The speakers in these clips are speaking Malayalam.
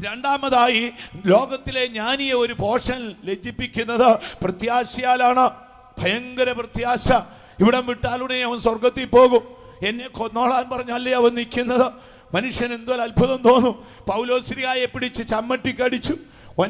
രണ്ടാമതായി ലോകത്തിലെ ജ്ഞാനിയെ ഒരു പോഷൻ ലജ്ജിപ്പിക്കുന്നത് പ്രത്യാശയാലാണ്. ഭയങ്കര പ്രത്യാശ. ഇവിടം വിട്ടാലുടനെ അവൻ സ്വർഗത്തിൽ പോകും. എന്നെ കൊന്നോളാൻ പറഞ്ഞല്ലേ അവൻ നിൽക്കുന്നത്? മനുഷ്യൻ എന്തോ അത്ഭുതം തോന്നും. പൗലോശ്രീയായെ പിടിച്ച് ചമ്മട്ടിക്കടിച്ചു.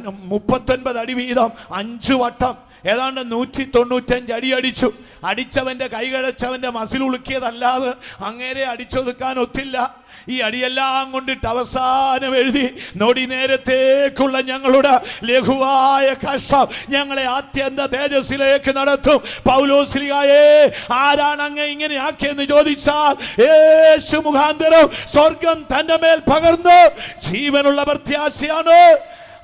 മുപ്പത്തൊൻപത് അടി വീതം അഞ്ചു വട്ടം ഏതാണ്ട് നൂറ്റി തൊണ്ണൂറ്റഞ്ച് അടി അടിച്ചു. അടിച്ചവന്റെ കൈകഴച്ചവന്റെ മസിൽ ഉളുക്കിയതല്ലാതെ അങ്ങേരെ അടിച്ചൊതുക്കാൻ ഒത്തില്ല. ഈ അടിയെല്ലാം കൊണ്ടിട്ട് അവസാനം എഴുതി നൊടി നേരത്തേക്കുള്ള ഞങ്ങളുടെ ലഘുവായ കഷ്ടം ഞങ്ങളെ ആത്യന്ത തേജസ്സിലേക്ക് നടത്തും. പൗലോസ്ലിയായേ ആരാണ് അങ്ങ് ഇങ്ങനെ ആക്കിയെന്ന് ചോദിച്ചാൽ യേശു മുഖാന്തരം സ്വർഗം തന്റെ മേൽ പകർന്നു. ജീവനുള്ള പ്രത്യാശയാണ്.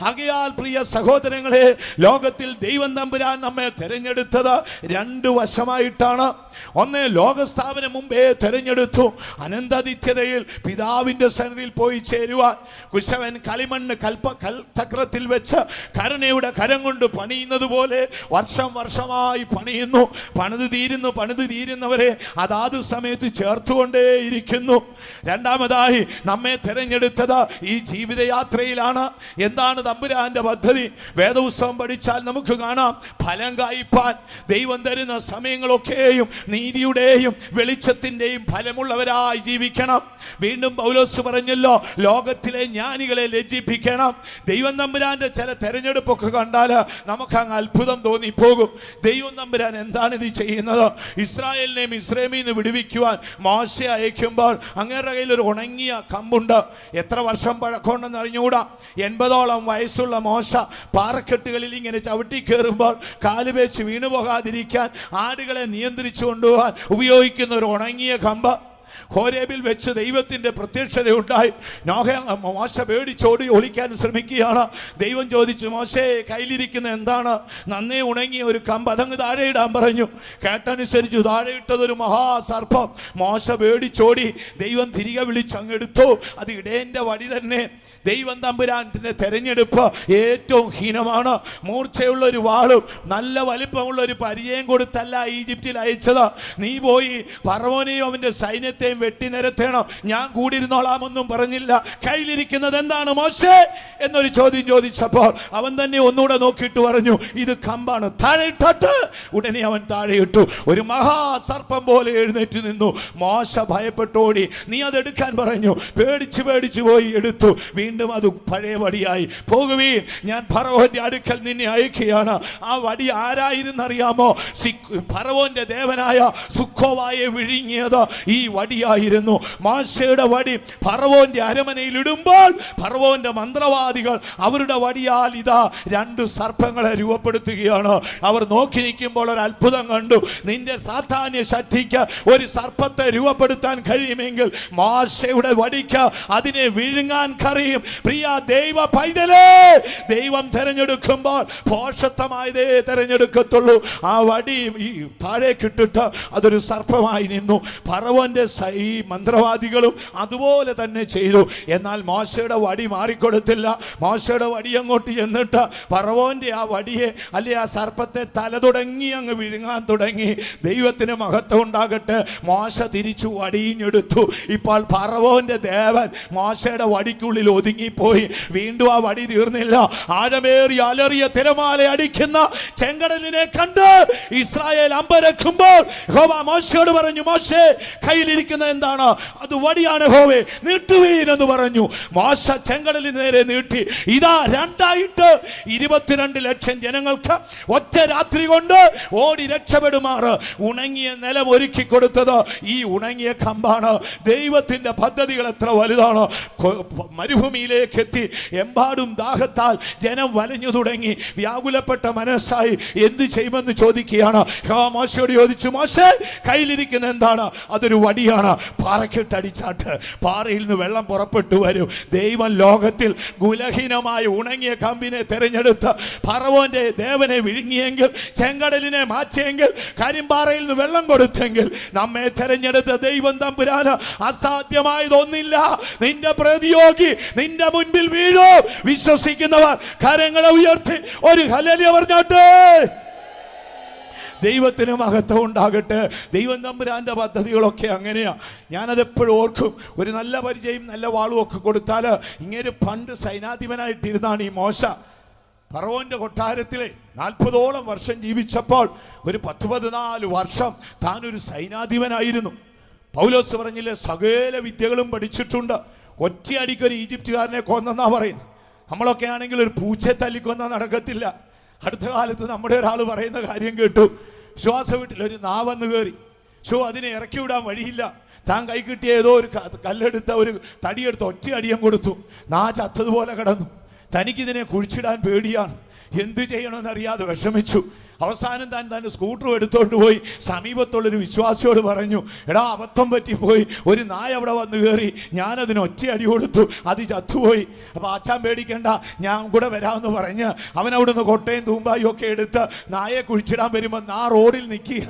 ആകയാൽ പ്രിയ സഹോദരങ്ങളെ ലോകത്തിൽ ദൈവം തമ്പുരാൻ നമ്മെ തെരഞ്ഞെടുത്തത് രണ്ട് വശമായിട്ടാണ്. ഒന്ന് ലോകസ്ഥാപനം മുമ്പേ തെരഞ്ഞെടുത്തു. അനന്തതിഥ്യതയിൽ പിതാവിന്റെ സന്നിധിയിൽ പോയി ചേരുവാൻ. കുശവൻ കളിമണ്ണ് കൽപ്പ കൽ ചക്രത്തിൽ വെച്ച് കരുണയുടെ കരം കൊണ്ട് പണിയുന്നത് പോലെ വർഷം വർഷമായി പണിയുന്നു. പണിത് തീരുന്നു പണിത് തീരുന്നവരെ അതാത് സമയത്ത് ചേർത്തുകൊണ്ടേയിരിക്കുന്നു. രണ്ടാമതായി നമ്മെ തെരഞ്ഞെടുത്തത് ഈ ജീവിതയാത്രയിലാണ്. എന്താണ് തമ്പുരാന്റെ പദ്ധതി. വേദോത്സവം പഠിച്ചാൽ നമുക്ക് കാണാം ഫലം കായ്പാൻ ദൈവം തരുന്ന സമയങ്ങളൊക്കെയും നീതിയുടെയും വെളിച്ചത്തിന്റെയും ഫലമുള്ളവരായി ജീവിക്കണം. വീണ്ടും പൗലോസ് പറഞ്ഞല്ലോ ലോകത്തിലെ ജ്ഞാനികളെ ലജ്ജിപ്പിക്കണം. ദൈവം തമ്പുരാന്റെ ചില തെരഞ്ഞെടുപ്പൊക്കെ കണ്ടാൽ നമുക്ക് അങ്ങ് അത്ഭുതം തോന്നിപ്പോകും. ദൈവം തമ്പുരാൻ എന്താണ് ഇത് ചെയ്യുന്നത്? ഇസ്രായേലിനെയും ഇസ്രേമിൽ നിന്ന് വിടുവിക്കുവാൻ മോശ അയക്കുമ്പോൾ അങ്ങേരുടെ കയ്യിൽ ഒരു ഉണങ്ങിയ കമ്പുണ്ട്. എത്ര വർഷം പഴക്കമുണ്ടെന്ന് അറിഞ്ഞുകൂടാ? എൺപതോളം വയസ്സുള്ള മോശ പാറക്കെട്ടുകളിൽ ഇങ്ങനെ ചവിട്ടി കയറുമ്പോൾ കാൽ വെച്ച് വീണു പോകാതിരിക്കാൻ ആടുകളെ നിയന്ത്രിച്ചു കൊണ്ടുപോകാൻ ഉപയോഗിക്കുന്ന ഒരു ഉണങ്ങിയ കമ്പ്. ഹോരേബിൽ വെച്ച് ദൈവത്തിന്റെ പ്രത്യക്ഷത ഉണ്ടായി നോഹ മോശ പേടിച്ചോടി ഒളിക്കാൻ ശ്രമിക്കുകയാണ്. ദൈവം ചോദിച്ചു മോശേ കയ്യിലിരിക്കുന്ന എന്താണ്? നന്നേ ഉണങ്ങി ഒരു കമ്പ് അതങ്ങ് താഴെ ഇടാൻ പറഞ്ഞു. കേട്ടനുസരിച്ചു താഴെ ഇട്ടതൊരു മഹാസർപ്പം. മോശ പേടിച്ചോടി ദൈവം തിരികെ വിളിച്ചങ്ങെടുത്തു. അത് ഇടേന്റെ വഴി തന്നെ. ദൈവം തമ്പുരാന്റെ തെരഞ്ഞെടുപ്പ് ഏറ്റവും ഹീനമാണ്. മൂർച്ചയുള്ള ഒരു വാളും നല്ല വലിപ്പമുള്ള ഒരു പരിചയം കൊടുത്തല്ല ഈജിപ്തിൽ അയച്ചത്. നീ പോയി പറവോനെയും അവന്റെ സൈന്യത്തെയും വെട്ടി നിരത്തേണം? ഞാൻ കൂടിയിരുന്നോളാമെന്നും പറഞ്ഞില്ല. കയ്യിലിരിക്കുന്നത് എന്താണ് മോശേ? എന്നൊരു ചോദ്യം ചോദിച്ചപ്പോൾ അവൻ തന്നെ ഒന്നുകൂടെ നോക്കിയിട്ട് പറഞ്ഞു ഇത് കമ്പാണ്. താഴെ ഉടനെ അവൻ താഴെയിട്ടു. ഒരു മഹാസർപ്പം പോലെ എഴുന്നേറ്റ് നിന്നു. മോശ ഭയപ്പെട്ടോടി. നീ അത് എടുക്കാൻ പറഞ്ഞു. പേടിച്ച് പേടിച്ച് പോയി എടുത്തു. വീണ്ടും അത് പഴയ വടിയായി. പോകുവീൻ ഞാൻ ഫറവോന്റെ അടുക്കൽ നിന്നെ അയക്കുകയാണ്. ആ വടി ആരായിരുന്നറിയാമോ? ഫറവോന്റെ ദേവനായ സുഖോവായെ വിഴുങ്ങിയത് ഈ വടിയായിരുന്നു മാശയുടെ വടി ഫറവോന്റെ അരമനയിൽ ഇടുമ്പോൾ ഫറവോന്റെ മന്ത്രവാദികൾ അവരുടെ വടിയാൽ ഇതാ രണ്ട് സർപ്പങ്ങളെ രൂപപ്പെടുത്തുകയാണ്. അവർ നോക്കി നിൽക്കുമ്പോൾ ഒരു അത്ഭുതം കണ്ടു. നിന്റെ സാധാന്യ ശക്തിക്ക് ഒരു സർപ്പത്തെ രൂപപ്പെടുത്താൻ കഴിയുമെങ്കിൽ മാശയുടെ വടിക്ക് അതിനെ വിഴുങ്ങാൻ കഴിയും പ്രിയ ദൈവ പൈതലേ ദൈവം തെരഞ്ഞെടുക്കുമ്പോൾ പോഷത്വമായതേ തെരഞ്ഞെടുക്കത്തുള്ളൂ. ആ വടി ഈ താഴേക്കിട്ടിട്ട് അതൊരു സർപ്പമായി നിന്നു. ഫറവോന്റെ സ- ഈ മന്ത്രവാദികളും അതുപോലെ തന്നെ ചെയ്തു. എന്നാൽ മോശയുടെ വടി മാറിക്കൊടുത്തില്ല. മോശയുടെ വടി അങ്ങോട്ട് ചെന്നിട്ട് ഫറവോന്റെ ആ വടിയെ അല്ലെ ആ സർപ്പത്തെ തല തുടങ്ങി അങ്ങ് വിഴുങ്ങാൻ തുടങ്ങി. ദൈവത്തിന് മഹത്വം ഉണ്ടാകട്ടെ. മോശ തിരിച്ചു വടിഞ്ഞെടുത്തു. ഇപ്പോൾ ഫറവോന്റെ ദേവൻ മോശയുടെ വടിക്കുള്ളിൽ ഒതുങ്ങിപ്പോയി. വീണ്ടും ആ വടി തീർന്നില്ല. ആഴമേറി അലറിയ തിരമാല അടിക്കുന്ന ചെങ്കടലിനെ കണ്ട് ഇസ്രായേൽ അമ്പരക്കുമ്പോൾ മോശയോട് പറഞ്ഞു മോശേ കയ്യിലിരിക്കുന്ന എന്താണ്? അത് വടിയാണ് ഹോവേ നീട്ടുവീൻ എന്ന് പറഞ്ഞു. മോശ ചെങ്കടലിന് നേരെ നീട്ടി. ഇതാ രണ്ടായിട്ട് ഇരുപത്തിരണ്ട് ലക്ഷം ജനങ്ങൾക്ക് ഒറ്റ രാത്രി കൊണ്ട് ഓടി രക്ഷപ്പെടുമാറ്. ഉണങ്ങിയ നിലം ഒരുക്കി കൊടുത്തത് ഈ ഉണങ്ങിയ കമ്പാണ്. ദൈവത്തിന്റെ പദ്ധതികൾ എത്ര വലുതാണ്. മരുഭൂമിയിലേക്ക് എത്തി. എമ്പാടും ദാഹത്താൽ ജനം വലഞ്ഞു തുടങ്ങി. വ്യാകുലപ്പെട്ട മനസ്സായി എന്ത് ചെയ്യുമെന്ന് ചോദിക്കുകയാണ്. മോശയോട് ചോദിച്ചു മോശ കയ്യിലിരിക്കുന്ന എന്താണ്? അതൊരു വടിയാണ്. പാറക്കിട്ടടിച്ചാട്ട് പാറയിൽ നിന്ന് വെള്ളം പുറപ്പെട്ടു വരും. ദൈവം ലോകത്തിൽ ഗുലഹീനമായി ഉണങ്ങിയ കമ്പിനെ തെരഞ്ഞെടുത്ത് ഫറവോന്റെ ദേവനെ വിഴുങ്ങിയെങ്കിൽ ചെങ്കടലിനെ മാറ്റിയെങ്കിൽ കരിമ്പാറയിൽ നിന്ന് വെള്ളം കൊടുത്തെങ്കിൽ നമ്മെ തെരഞ്ഞെടുത്ത ദൈവം തമ്പുരാന് അസാധ്യമായതൊന്നില്ല. നിന്റെ പ്രതിയോഗി നിന്റെ മുൻപിൽ വീഴോ. വിശ്വസിക്കുന്നവർ കരങ്ങളെ ഉയർത്തി ഒരു ഹലലി പറഞ്ഞോട്ടെ. ദൈവത്തിന് മഹത്വം ഉണ്ടാകട്ടെ. ദൈവം തമ്പുരാന്റെ പദ്ധതികളൊക്കെ അങ്ങനെയാ. ഞാനത് എപ്പോഴും ഓർക്കും. ഒരു നല്ല പരിചയം നല്ല വാളും ഒക്കെ കൊടുത്താൽ ഇങ്ങനെ പണ്ട് സൈനാധിപനായിട്ടിരുന്നാണ് ഈ മോശ. ഫറവോന്റെ കൊട്ടാരത്തിലെ നാൽപ്പതോളം വർഷം ജീവിച്ചപ്പോൾ ഒരു പത്ത് പതിനാല് വർഷം താനൊരു സൈനാധിപനായിരുന്നു. പൗലോസ് പറഞ്ഞില്ലേ സകല വിദ്യകളും പഠിച്ചിട്ടുണ്ട്. ഒറ്റയടിക്ക് ഒരു ഈജിപ്തുകാരനെ കൊന്നെന്നാ പറയുന്നത്. നമ്മളൊക്കെ ആണെങ്കിൽ ഒരു പൂച്ചയെ തല്ലിക്കൊന്ന നടക്കത്തില്ല. അടുത്ത കാലത്ത് നമ്മുടെ ഒരാൾ പറയുന്ന കാര്യം കേട്ടു. ശ്വാസ വീട്ടിൽ ഒരു നാവന്ന് കയറി ഷോ അതിനെ ഇറക്കി വിടാൻ വഴിയില്ല. താൻ കൈ കിട്ടിയ ഏതോ ഒരു കല്ലെടുത്ത ഒരു തടിയെടുത്ത് ഒറ്റ അടിയം കൊടുത്തു. നാ ചത്തതുപോലെ കിടന്നു. തനിക്കിതിനെ കുഴിച്ചിടാൻ പേടിയാണ്. എന്ത് ചെയ്യണമെന്നറിയാതെ വിഷമിച്ചു. അവസാനം താൻ തന്റെ സ്കൂട്ടർ എടുത്തോണ്ട് പോയി സമീപത്തുള്ളൊരു വിശ്വാസിയോട് പറഞ്ഞു എടാ അബദ്ധം പറ്റിപ്പോയി. ഒരു നായ അവിടെ വന്ന് കയറി ഞാനതിന് ഒറ്റ അടി കൊടുത്തു. അത് ചത്തുപോയി. അപ്പോൾ ആച്ചാൻ പേടിക്കണ്ട. ഞാൻ കൂടെ വരാമെന്ന് പറഞ്ഞ് അവൻ കൊട്ടയും തൂമ്പായും ഒക്കെ എടുത്ത് നായെ കുഴിച്ചിടാൻ വരുമ്പോൾ നാ റോഡിൽ നിൽക്കുക.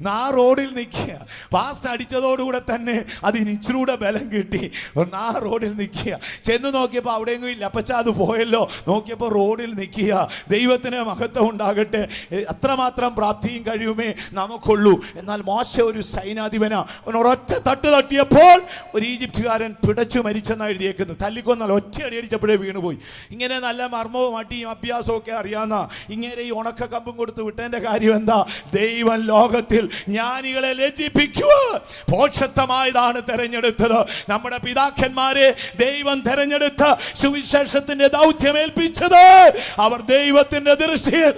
നാ റോഡിൽ നിൽക്കുക. പാസ്റ്റ് അടിച്ചതോടുകൂടെ തന്നെ അതിന് ഇച്ചിരൂടെ ബലം കിട്ടി. നാ റോഡിൽ നിൽക്കുക. ചെന്ന് നോക്കിയപ്പോൾ അവിടെയെങ്കിലും ഇല്ല. അപ്പച്ച അത് പോയല്ലോ. നോക്കിയപ്പോൾ റോഡിൽ നിൽക്കുക. ദൈവത്തിന് മഹത്വം ഉണ്ടാകട്ടെ. അത്രമാത്രം പ്രാപ്തിയും കഴിയുമേ നമുക്കുള്ളൂ. എന്നാൽ മോശ ഒരു സൈനാധിപന അവൻ ഒരൊറ്റ തട്ട് തട്ടിയപ്പോൾ ഒരു ഈജിപ്തുകാരൻ പിടച്ചു മരിച്ചെന്നാണ് എഴുതിയേക്കുന്നത്. തല്ലിക്കൊന്നാൽ ഒറ്റ അടി അടിച്ചപ്പോഴേ വീണുപോയി. ഇങ്ങനെ നല്ല മർമ്മവും അടിയും അഭ്യാസവും ഒക്കെ അറിയാവുന്ന ഇങ്ങനെ ഈ ഉണക്ക കമ്പും കൊടുത്ത് വിട്ടതിന്റെ കാര്യം എന്താ? ദൈവം ലോകത്തിൽ ജ്ഞാനികളെ ലജ്ജിപ്പിക്കുക. പോഷത്വമായതാണ് തെരഞ്ഞെടുത്തത്. നമ്മുടെ പിതാക്കന്മാരെ ദൈവം തെരഞ്ഞെടുത്ത സുവിശേഷത്തിന്റെ ദൗത്യം ഏൽപ്പിച്ചത് അവർ ദൈവത്തിന്റെ ദൃഷ്ടിയിൽ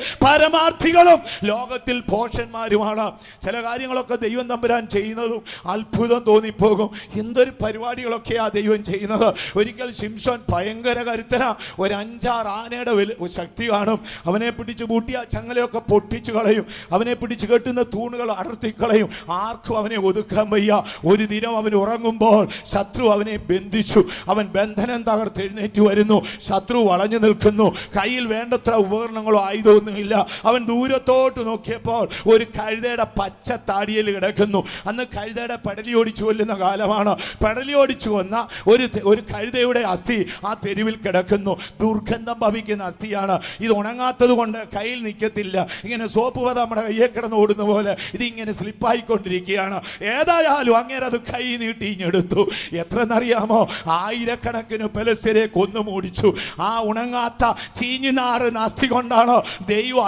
പരമാർത്ഥികളും ലോകത്തിൽ പോഷന്മാരുമാണ് ചില കാര്യങ്ങളൊക്കെ ദൈവം തമ്പുരാൻ ചെയ്യുന്നതും അത്ഭുതം തോന്നിപ്പോകും. എന്തൊരു പരിപാടികളൊക്കെയാ ദൈവം ചെയ്യുന്നത്? ഒരിക്കൽ ശിംഷൻ ഭയങ്കര കരുത്തന. ഒരു അഞ്ചാറ് ആനയുടെ ശക്തി കാണും. അവനെ പിടിച്ച് ആ ചങ്ങലയൊക്കെ പൊട്ടിച്ചു കളയും. അവനെ പിടിച്ച് കെട്ടുന്ന തൂണുകൾ അടർത്തിക്കളയും ആർക്കും അവനെ ഒതുക്കാൻ വയ്യ. ഒരു ദിനം അവൻ ഉറങ്ങുമ്പോൾ ശത്രു അവനെ ബന്ധിച്ചു. അവൻ ബന്ധനം തകർത്ത് എഴുന്നേറ്റ് വരുന്നു. ശത്രു വളഞ്ഞു നിൽക്കുന്നു. കയ്യിൽ വേണ്ടത്ര ഉപകരണങ്ങളോ ആയുധമൊന്നുമില്ല. അവൻ ദൂരത്തോട്ട് നോക്കിയപ്പോൾ ഒരു കഴുതയുടെ പച്ച താടിയിൽ കിടക്കുന്നു. അന്ന് കഴുതയുടെ പടലി ഓടിച്ചു കൊല്ലുന്ന കാലമാണ്. പടലി ഓടിച്ചു വന്ന ഒരു ഒരു കഴുതയുടെ അസ്ഥി ആ തെരുവിൽ കിടക്കുന്നു. ദുർഗന്ധം ഭവിക്കുന്ന അസ്ഥിയാണ്. ഇത് ഉണങ്ങാത്തത് കൊണ്ട് കയ്യിൽ നിൽക്കത്തില്ല. ഇങ്ങനെ സോപ്പ് പത നമ്മുടെ കയ്യെ കിടന്ന് ഓടുന്ന പോലെ ഇതിങ്ങനെ സ്ലിപ്പായിക്കൊണ്ടിരിക്കുകയാണ്. ഏതായാലും അങ്ങനെ അത് കൈ നീട്ടി ഇഞ്ഞെടുത്തു എത്രയെന്നറിയാമോ ആയിരക്കണക്കിന് പെലസ്തരെ കൊന്നു മൂടിച്ചു. ആ ഉണങ്ങാത്ത ചീഞ്ഞു നാറുന്ന അസ്ഥി കൊണ്ടാണ് ദൈവം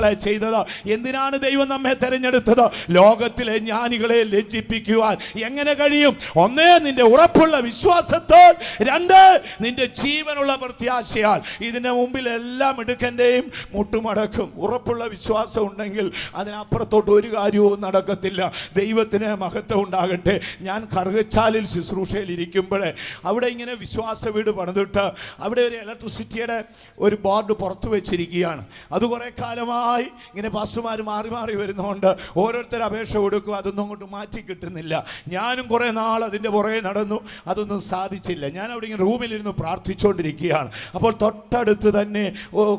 അത്ഭുതങ്ങളെ ചെയ്തത്? എന്തിനാണ് ദൈവം നമ്മെ തെരഞ്ഞെടുത്തത്? ലോകത്തിലെ ജ്ഞാനികളെ ലജ്ജിപ്പിക്കുവാൻ എങ്ങനെ കഴിയും? ഒന്നേ നിന്റെ ഉറപ്പുള്ള വിശ്വാസത്തോൾ രണ്ട് നിന്റെ ജീവനുള്ള പ്രത്യാശയാൽ. ഇതിന്റെ മുമ്പിൽ എല്ലാം എടുക്കന്റെയും മുട്ടുമടക്കും. ഉറപ്പുള്ള വിശ്വാസം ഉണ്ടെങ്കിൽ അതിനപ്പുറത്തോട്ട് ഒരു കാര്യവും നടക്കത്തില്ല. ദൈവത്തിന് മഹത്വം ഉണ്ടാകട്ടെ. ഞാൻ കറുകച്ചാലിൽ ശുശ്രൂഷയിൽ ഇരിക്കുമ്പോഴേ അവിടെ ഇങ്ങനെ വിശ്വാസ വീട് പണിതിട്ട് അവിടെ ഒരു ഇലക്ട്രിസിറ്റിയുടെ ഒരു ബോർഡ് പുറത്തു വെച്ചിരിക്കുകയാണ്. അത് കുറേ കാലമായി ഇങ്ങനെ പാസ്റ്റർമാർ മാറി മാറി വരുന്നതുകൊണ്ട് ഓരോരുത്തർ അപേക്ഷ കൊടുക്കും അതൊന്നും അങ്ങോട്ട് മാറ്റി കിട്ടുന്നില്ല. ഞാനും കുറേ നാൾ അതിന്റെ പുറകെ നടന്നു അതൊന്നും സാധിച്ചില്ല. ഞാൻ അവിടെ ഇങ്ങനെ റൂമിലിരുന്ന് പ്രാർത്ഥിച്ചുകൊണ്ടിരിക്കുകയാണ് അപ്പോൾ തൊട്ടടുത്ത് തന്നെ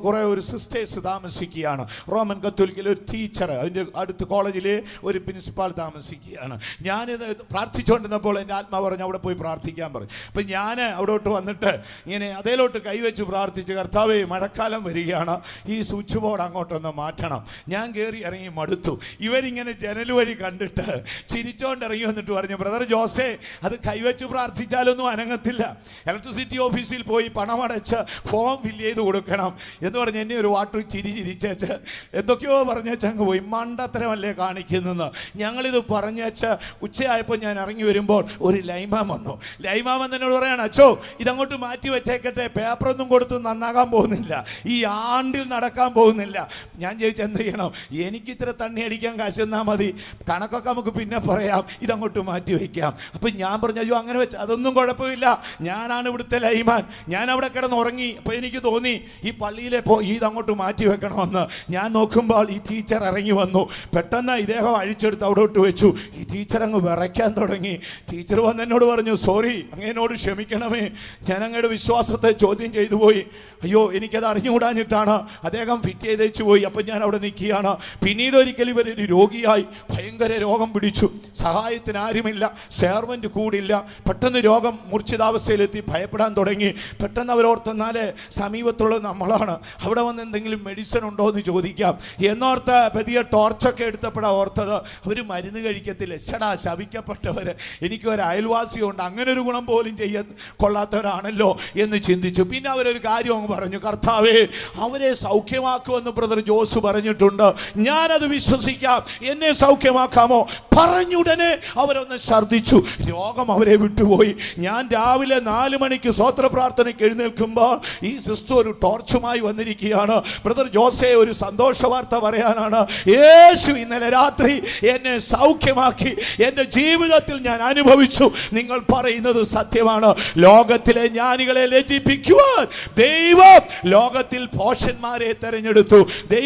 കുറേ ഒരു സിസ്റ്റേഴ്സ് താമസിക്കുകയാണ്. റോമൻ കത്തോലിക്കൽ ഒരു ടീച്ചർ അതിന്റെ അടുത്ത് കോളേജിലെ ഒരു പ്രിൻസിപ്പാൾ താമസിക്കുകയാണ്. ഞാനിത് പ്രാർത്ഥിച്ചുകൊണ്ടിരുന്നപ്പോൾ എന്റെ ആത്മാവ് പറഞ്ഞു അവിടെ പോയി പ്രാർത്ഥിക്കാൻ പറഞ്ഞു അപ്പം ഞാൻ അവിടോട്ട് വന്നിട്ട് ഇങ്ങനെ അതേലോട്ട് കൈവച്ച് പ്രാർത്ഥിച്ച് കർത്താവേ മഴക്കാലം വരികയാണ്. ഈ സ്വിച്ച് ബോർഡ് അങ്ങോട്ടൊന്ന് മാറ്റണം. ഞാൻ കയറി ഇറങ്ങി മടുത്തു. ഇവരിങ്ങനെ ജനൽ വഴി കണ്ടിട്ട് ചിരിച്ചോണ്ട് ഇറങ്ങി വന്നിട്ട് പറഞ്ഞു ബ്രദർ ജോസേ അത് കൈവച്ച് പ്രാർത്ഥിച്ചാലൊന്നും അനങ്ങത്തില്ല. ഇലക്ട്രിസിറ്റി ഓഫീസിൽ പോയി പണമടച്ച് ഫോം ഫില്ല് ചെയ്ത് കൊടുക്കണം. എന്ന് പറഞ്ഞ് എന്നെ ഒരു വാട്ടർ ചിരി ചിരിച്ചേച്ച് എന്തൊക്കെയോ പറഞ്ഞേച്ച് അങ്ങ് പോയി. മണ്ടത്തരമല്ലേ കാണിക്കുന്നെന്ന് ഞങ്ങളിത് പറഞ്ഞേച്ച് ഉച്ചയായപ്പോൾ ഞാൻ ഇറങ്ങി വരുമ്പോൾ ഒരു ലൈമാൻ വന്നു. ലൈമാൻ എന്നോട് പറയാണ് അച്ചോ ഇതങ്ങോട്ട് മാറ്റി വെച്ചേക്കട്ടെ. പേപ്പറൊന്നും കൊടുത്ത് നന്നാകാൻ പോകുന്നില്ല. ഈ ആണ്ടിൽ നടക്കാൻ പോകുന്നില്ല. ഞാൻ ചോദിച്ചു എന്ത് ചെയ്യണം? എനിക്ക് ഇത്ര തണ്ണി അടിക്കാൻ കാശ് തന്നാൽ മതി. കണക്കൊക്കെ നമുക്ക് പിന്നെ പറയാം. ഇതങ്ങോട്ട് മാറ്റി വയ്ക്കാം. അപ്പം ഞാൻ പറഞ്ഞു അയ്യോ അങ്ങനെ വെച്ച് അതൊന്നും കുഴപ്പമില്ല. ഞാനാണ് ഇവിടുത്തെ ലൈമാൻ. ഞാൻ അവിടെ കിടന്ന് ഉറങ്ങി അപ്പോൾ എനിക്ക് തോന്നി ഈ പള്ളിയിലെ പോ ഇതങ്ങോട്ട് മാറ്റി വെക്കണമെന്ന്. ഞാൻ നോക്കുമ്പോൾ ഈ ടീച്ചർ ഇറങ്ങി വന്നു. പെട്ടെന്ന് പെട്ടെന്ന് ഇദ്ദേഹം അഴിച്ചെടുത്ത് അവിടോട്ട് വെച്ചു. ഈ ടീച്ചർ അങ്ങ് വിറയ്ക്കാൻ തുടങ്ങി. ടീച്ചർ വന്ന് എന്നോട് പറഞ്ഞു സോറി അങ്ങനോട് ക്ഷമിക്കണമേ. ഞാൻ അങ്ങയുടെ വിശ്വാസത്തെ ചോദ്യം ചെയ്തു പോയി. അയ്യോ എനിക്കത് അറിഞ്ഞുകൂടാഞ്ഞിട്ടാണ്. അദ്ദേഹം ഫിറ്റ് ചെയ്തേച്ചു പോയി. അപ്പം ഞാൻ അവിടെ നിൽക്കുകയാണ്. പിന്നീട് ഒരിക്കൽ ഇവരൊരു രോഗിയായി ഭയങ്കര രോഗം പിടിച്ചു. സഹായത്തിന് ആരുമില്ല സെർവന്റ് കൂടില്ല. പെട്ടെന്ന് രോഗം മൂർച്ഛിതാവസ്ഥയിലെത്തി ഭയപ്പെടാൻ തുടങ്ങി. പെട്ടെന്ന് അവരോർത്തെന്നാലേ സമീപത്തുള്ളത് നമ്മളാണ്. അവിടെ വന്ന് എന്തെങ്കിലും മെഡിസിൻ ഉണ്ടോ എന്ന് ചോദിക്കാം. എന്നോർത്ത് പതിയ ടോർച്ചൊക്കെ എടുത്തപ്പോഴാണ് ഓർത്തത് അവർ മരുന്ന് കഴിക്കത്തില്ല. എച്ചടാ ശവിക്കപ്പെട്ടവർ എനിക്ക് ഒരു അയൽവാസിയുണ്ട്. അങ്ങനെ ഒരു ഗുണം പോലും ചെയ്യാൻ കൊള്ളാത്തവരാണല്ലോ. എന്ന് ചിന്തിച്ചു. പിന്നെ അവരൊരു കാര്യം അങ്ങ് പറഞ്ഞു കർത്താവേ അവരെ സൗഖ്യമാക്കുമെന്ന് ബ്രദർ ജോസ് പറഞ്ഞിട്ടുണ്ട് ഞാനത് വിശ്വസിക്കാം. എന്നെ സൗഖ്യമാക്കാമോ? പറഞ്ഞുടനെ അവരൊന്ന് ഛർദ്ദിച്ചു. രോഗം അവരെ വിട്ടുപോയി. ഞാൻ രാവിലെ നാല് മണിക്ക് സ്വോത്ര പ്രാർത്ഥനയ്ക്ക് എഴുന്നേൽക്കുമ്പോൾ ഈ സിസ്റ്റർ ഒരു ടോർച്ചുമായി വന്നിരിക്കുകയാണ്. ബ്രദർ ജോസെ ഒരു സന്തോഷ വാർത്ത പറയാനാണ്. യേശു ഇന്നലെ രാത്രി എന്നെ സൗഖ്യമാക്കി. എന്റെ ജീവിതത്തിൽ ഞാൻ അനുഭവിച്ചു. നിങ്ങൾ പറയുന്നത് സത്യമാണ്. ലോകത്തിലെ ജ്ഞാനികളെ ലജിപ്പിക്കുവാൻ ദൈവം ലോകത്തിൽ പോഷന്മാരെ തെരഞ്ഞെടുത്തു.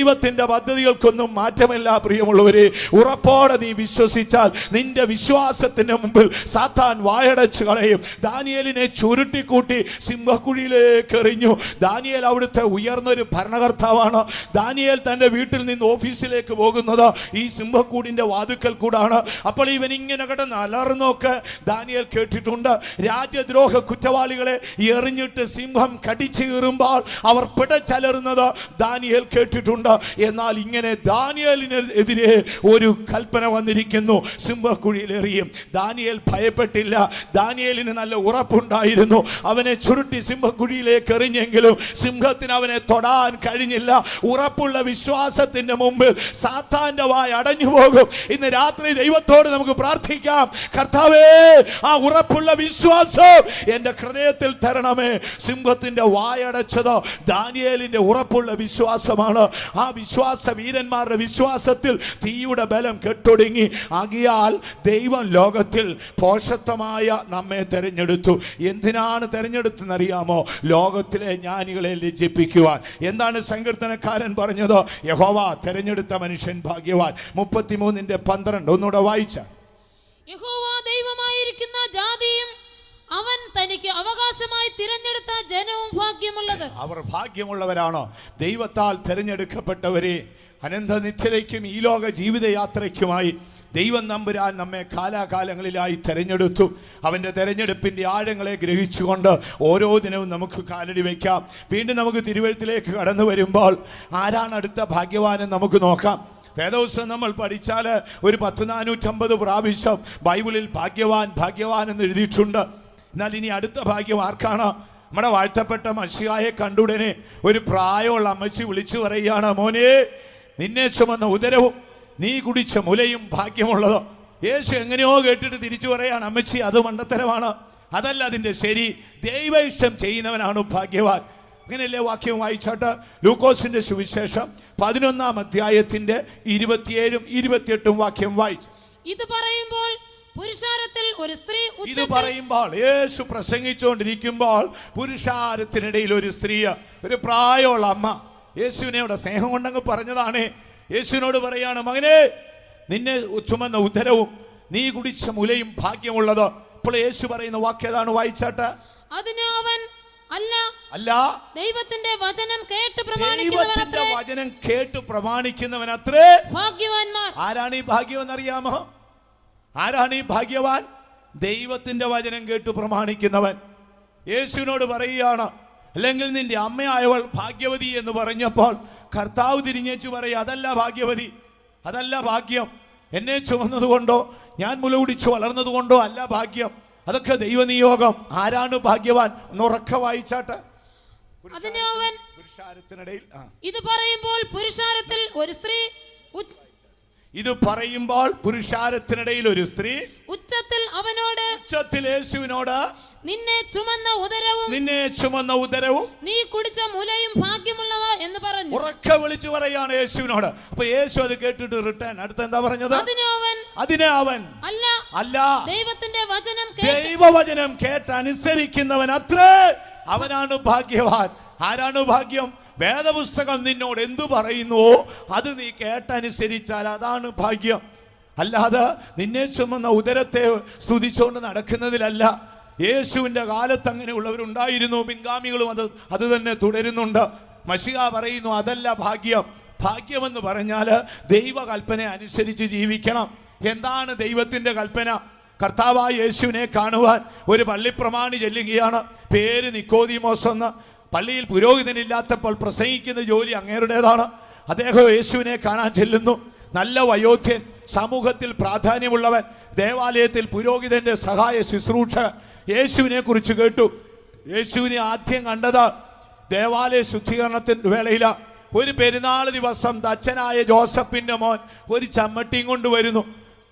ദൈവത്തിന്റെ പദ്ധതികൾക്കൊന്നും മാറ്റമില്ല പ്രിയമുള്ളവരെ. ഉറപ്പോടെ നീ വിശ്വസിച്ചാൽ നിന്റെ വിശ്വാസത്തിന് മുമ്പിൽ സാത്താൻ വായടച്ചു കളയും. ദാനിയലിനെ ചുരുട്ടിക്കൂട്ടി സിംഹക്കുഴിയിലേക്ക് എറിഞ്ഞു. ദാനിയൽ അവിടുത്തെ ഉയർന്നൊരു ഭരണകർത്താവാണ്. ദാനിയൽ തന്റെ വീട്ടിൽ നിന്ന് ഓഫീസിലേക്ക് പോകുന്നത് ഈ സിംഹക്കൂടിന്റെ വാതുക്കൽ കൂടാണ്. അപ്പോൾ ഇവൻ ഇങ്ങനെ കിടന്ന് അലർന്നൊക്കെ ദാനിയൽ കേട്ടിട്ടുണ്ട്. രാജ്യദ്രോഹ കുറ്റവാളികളെ എറിഞ്ഞിട്ട് സിംഹം കടിച്ചു കീറുമ്പോൾ അവർ പിടച്ചലറുന്നത് ദാനിയൽ കേട്ടിട്ടുണ്ട്. എന്നാൽ ഇങ്ങനെ ദാനിയേലിനെതിരെ ഒരു കൽപ്പന വന്നിരിക്കുന്നു. സിംഹക്കുഴിയിലെറിയും. ദാനിയൽ ഭയപ്പെട്ടില്ല. ദാനിയലിന് നല്ല ഉറപ്പുണ്ടായിരുന്നു. അവനെ ചുരുട്ടി സിംഹക്കുഴിയിലേക്ക് എറിഞ്ഞെങ്കിലും സിംഹത്തിന് അവനെ തൊടാൻ കഴിഞ്ഞില്ല. ഉറപ്പുള്ള വിശ്വാസത്തിന്റെ മുമ്പിൽ സാത്താന്റെ വായ അടഞ്ഞു പോകും ഇന്ന് രാത്രി ദൈവത്തോട് നമുക്ക് പ്രാർത്ഥിക്കാം. കർത്താവേ ആ ഉറപ്പുള്ള വിശ്വാസം എന്റെ ഹൃദയത്തിൽ തരണമേ. സിംഹത്തിന്റെ വായടച്ചത് ദാനിയലിന്റെ ഉറപ്പുള്ള വിശ്വാസമാണ്. ആ വിശ്വാസ വീരന്മാരുടെ വിശ്വാസത്തിൽ തീയുടെ ബലം കെട്ടൊടുങ്ങി. ആകിയാൽ ദൈവം ലോകത്തിൽ പോഷത്വമായ നമ്മെ തെരഞ്ഞെടുത്തു. എന്തിനാണ് തെരഞ്ഞെടുത്തെന്നറിയാമോ? ലോകത്തിലെ ജ്ഞാനികളെ ലജ്ജിപ്പിക്കുവാൻ. എന്താണ് സങ്കീർത്തനക്കാരൻ പറഞ്ഞത്? യഹോവ തെരഞ്ഞെടുത്ത മനുഷ്യൻ ഭാഗ്യവാൻ. മുപ്പത്തിമൂന്നിന്റെ പന്ത്രണ്ട് ഒന്നുകൂടെ വായിച്ച. യഹോവ ദൈവമായിരിക്കുന്ന ജാതിയും അവൻ തനിക്ക് അവകാശമായി തിരഞ്ഞെടുത്ത ജനവും ഭാഗ്യമുള്ളത് അവർ ഭാഗ്യമുള്ളവരാണോ? ദൈവത്താൽ തിരഞ്ഞെടുക്കപ്പെട്ടവരെ അനന്ത നിത്യതയ്ക്കും ഈ ലോക ജീവിതയാത്രയ്ക്കുമായി ദൈവം നമ്പുരാൻ നമ്മെ കാലാകാലങ്ങളിലായി തെരഞ്ഞെടുത്തു. അവന്റെ തെരഞ്ഞെടുപ്പിന്റെ ആഴങ്ങളെ ഗ്രഹിച്ചുകൊണ്ട് ഓരോ ദിനവും നമുക്ക് കാലടി വയ്ക്കാം. വീണ്ടും നമുക്ക് തിരുവഴുത്തിലേക്ക് കടന്നു വരുമ്പോൾ ആരാണ് അടുത്ത ഭാഗ്യവാനെന്ന് നമുക്ക് നോക്കാം. വേദോത്സവം നമ്മൾ പഠിച്ചാൽ ഒരു പത്ത് നാനൂറ്റമ്പത് പ്രാവശ്യം ബൈബിളിൽ ഭാഗ്യവാൻ ഭാഗ്യവാൻ എന്ന് എഴുതിയിട്ടുണ്ട്. എന്നാൽ ഇനി അടുത്ത ഭാഗ്യം ആർക്കാണ്? നമ്മുടെ വാഴ്ത്തപ്പെട്ട മഷിയായെ കണ്ടുടനെ ഒരു പ്രായമുള്ള അമ്മച്ചി വിളിച്ചു പറയുകയാണ് മോനെ നിന്നെ ചുമന്ന ഉദരവും നീ കുടിച്ച മുലയും ഭാഗ്യമുള്ളതോ. യേശു എങ്ങനെയോ കേട്ടിട്ട് തിരിച്ചു പറയാണ് അമ്മച്ചി അത് മണ്ടത്തരമാണ്. അതല്ല അതിന്റെ ശരി. ദൈവ ഇഷ്ടം ചെയ്യുന്നവനാണ് ഭാഗ്യവാൻ. അങ്ങനെയല്ലേ വാക്യം വായിച്ചാട്ട്? ലൂക്കോസിന്റെ സുവിശേഷം പതിനൊന്നാം അധ്യായത്തിന്റെ ഇരുപത്തിയേഴും ഇരുപത്തിയെട്ടും വാക്യം വായിച്ചു. ഇത് പറയുമ്പോൾ ഒരു സ്ത്രീ ഇത് പറയുമ്പോൾ യേശു പ്രസംഗിച്ചുകൊണ്ടിരിക്കുമ്പോൾ പുരുഷാരത്തിനിടയിൽ ഒരു സ്ത്രീ ഒരു പ്രായമുള്ള അമ്മ യേശുവിനെ അവിടെ സ്നേഹം കൊണ്ടങ്ങ് പറഞ്ഞതാണ്. യേശുവിനോട് പറയാണ് മകനെ നിന്നെ ചുമന്ന ഉദരവും നീ കുടിച്ച മുലയും ഭാഗ്യമുള്ളത്. ഇപ്പോൾ യേശു പറയുന്ന വാക്യതാണ് വായിച്ചാട്ട്. അതിന് അവൻ അല്ല അല്ല. ദൈവത്തിന്റെ വചനം കേട്ട് ദൈവത്തിന്റെ വചനം കേട്ട് പ്രമാണിക്കുന്നവൻ അത്രേ. ഭാഗ്യവാന്മാർ. ആരാണ് ഈ ഭാഗ്യം എന്നറിയാമോ ആരാണ് ഈ ഭാഗ്യവാൻ? ദൈവത്തിന്റെ വചനം കേട്ട് പ്രമാണിക്കുന്നവൻ. യേശുവിനോട് പറയുകയാണ് അല്ലെങ്കിൽ നിന്റെ അമ്മയായവൾ ഭാഗ്യവതി എന്ന് പറഞ്ഞപ്പോൾ കർത്താവ് തിരിഞ്ഞേച്ചു പറയുക അതല്ല ഭാഗ്യവതി അതല്ല ഭാഗ്യം. എന്നെ ചുമന്നതുകൊണ്ടോ ഞാൻ മുലകുടിച്ചു വളർന്നതുകൊണ്ടോ അല്ല ഭാഗ്യം. അതൊക്കെ ദൈവനിയോഗം. ആരാണ് ഭാഗ്യവാൻ? ഒന്ന് ഉറക്ക വായിച്ചാട്ട്. പുരുഷാരത്തിനിടയിൽ ഇത് പറയുമ്പോൾ പുരുഷാരത്തിൽ ഒരു സ്ത്രീ ഇത് പറയുമ്പോൾ പുരുഷാരത്തിനിടയിൽ ഒരു സ്ത്രീ ഉച്ചത്തിൽ അവനോട് ഉച്ചത്തിൽ യേശുവിനോട് നിന്നെ ചുമന്ന ഉദരവും നിന്നെ ചുമന്ന ഉദരവും നീ കുടിച്ച മുലയും ഭാഗ്യമുള്ളവ എന്ന് പറഞ്ഞു. ഉറക്കെ വിളിച്ചു പറയാണ് യേശുവിനോട്. അപ്പൊ യേശു അത് കേട്ടിട്ട് റിട്ടേൺ. അടുത്ത എന്താ പറഞ്ഞത്? അതിന് അതിനെ അവൻ അല്ല. അല്ല. ദൈവത്തിന്റെ വചനം ദൈവവചനം കേട്ട് അനുസരിക്കുന്നവൻ അത്രേ അവനാണ് ഭാഗ്യവാൻ. ആരാണ് ഭാഗ്യം? വേദപുസ്തകം നിന്നോട് എന്തു പറയുന്നുവോ അത് നീ കേട്ടനുസരിച്ചാൽ അതാണ് ഭാഗ്യം. അല്ലാതെ നിന്നെ ചുമന്ന ഉദരത്തെ സ്തുതിച്ചുകൊണ്ട് നടക്കുന്നതിലല്ല. യേശുവിന്റെ കാലത്ത് അങ്ങനെയുള്ളവരുണ്ടായിരുന്നു. പിൻഗാമികളും അത് അത് തന്നെ തുടരുന്നുണ്ട്. മഷിക പറയുന്നു അതല്ല ഭാഗ്യം. ഭാഗ്യമെന്ന് പറഞ്ഞാൽ ദൈവകൽപ്പന അനുസരിച്ച് ജീവിക്കണം. എന്താണ് ദൈവത്തിന്റെ കൽപ്പന? കർത്താവായ യേശുവിനെ കാണുവാൻ ഒരു പള്ളിപ്രമാണി ചെല്ലുകയാണ്. പേര് നിക്കോദിമോസ് എന്ന്. പള്ളിയിൽ പുരോഹിതനില്ലാത്തപ്പോൾ പ്രസംഗിക്കുന്ന ജോലി അങ്ങേരുടേതാണ്. അദ്ദേഹം യേശുവിനെ കാണാൻ ചെല്ലുന്നു. നല്ല വയോധ്യൻ സമൂഹത്തിൽ പ്രാധാന്യമുള്ളവൻ ദേവാലയത്തിൽ പുരോഹിതന്റെ സഹായ ശുശ്രൂഷ യേശുവിനെ കുറിച്ച് കേട്ടു. യേശുവിനെ ആദ്യം കണ്ടത് ദേവാലയ ശുദ്ധീകരണത്തിന്റെ വേളയിലാണ് ഒരു പെരുന്നാൾ ദിവസം ദച്ഛനായ ജോസഫിന്റെ മോൻ ഒരു ചമ്മട്ടിയും കൊണ്ടുവരുന്നു.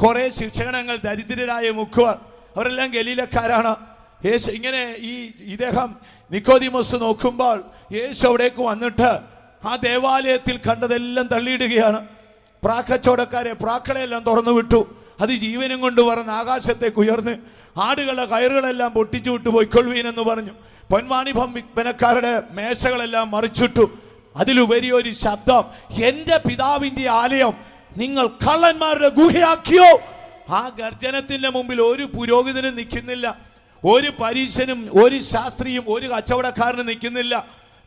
കുറെ ശിക്ഷണങ്ങൾ ദരിദ്രരായ മുക്കുവർ അവരെല്ലാം ഗലീലക്കാരാണ്. യേശു ഇങ്ങനെ ഈ ഇദ്ദേഹം നിക്കോദിമസ് നോക്കുമ്പോൾ യേശു അവിടേക്ക് വന്നിട്ട് ആ ദേവാലയത്തിൽ കണ്ടതെല്ലാം തള്ളിയിടുകയാണ്. പ്രാക്കച്ചവടക്കാരെ പ്രാക്കളെല്ലാം തുറന്നു വിട്ടു അത് ജീവനും കൊണ്ട് പറഞ്ഞ് ആകാശത്തേക്ക് ഉയർന്ന് ആടുകളുടെ കയറുകളെല്ലാം പൊട്ടിച്ചു വിട്ടു എന്ന് പറഞ്ഞു. പൊൻവാണിഭം വിൽപ്പനക്കാരുടെ മേശകളെല്ലാം മറിച്ചിട്ടു. അതിലുപരി ഒരു ശബ്ദം എന്റെ പിതാവിന്റെ ആലയം നിങ്ങൾ കള്ളന്മാരുടെ ഗുഹയാക്കിയോ? ആ ഗർജനത്തിന്റെ മുമ്പിൽ ഒരു പുരോഹിതനും നിൽക്കുന്നില്ല. ഒരു പരീശനും ഒരു ശാസ്ത്രിയും ഒരു കച്ചവടക്കാരനും നിൽക്കുന്നില്ല.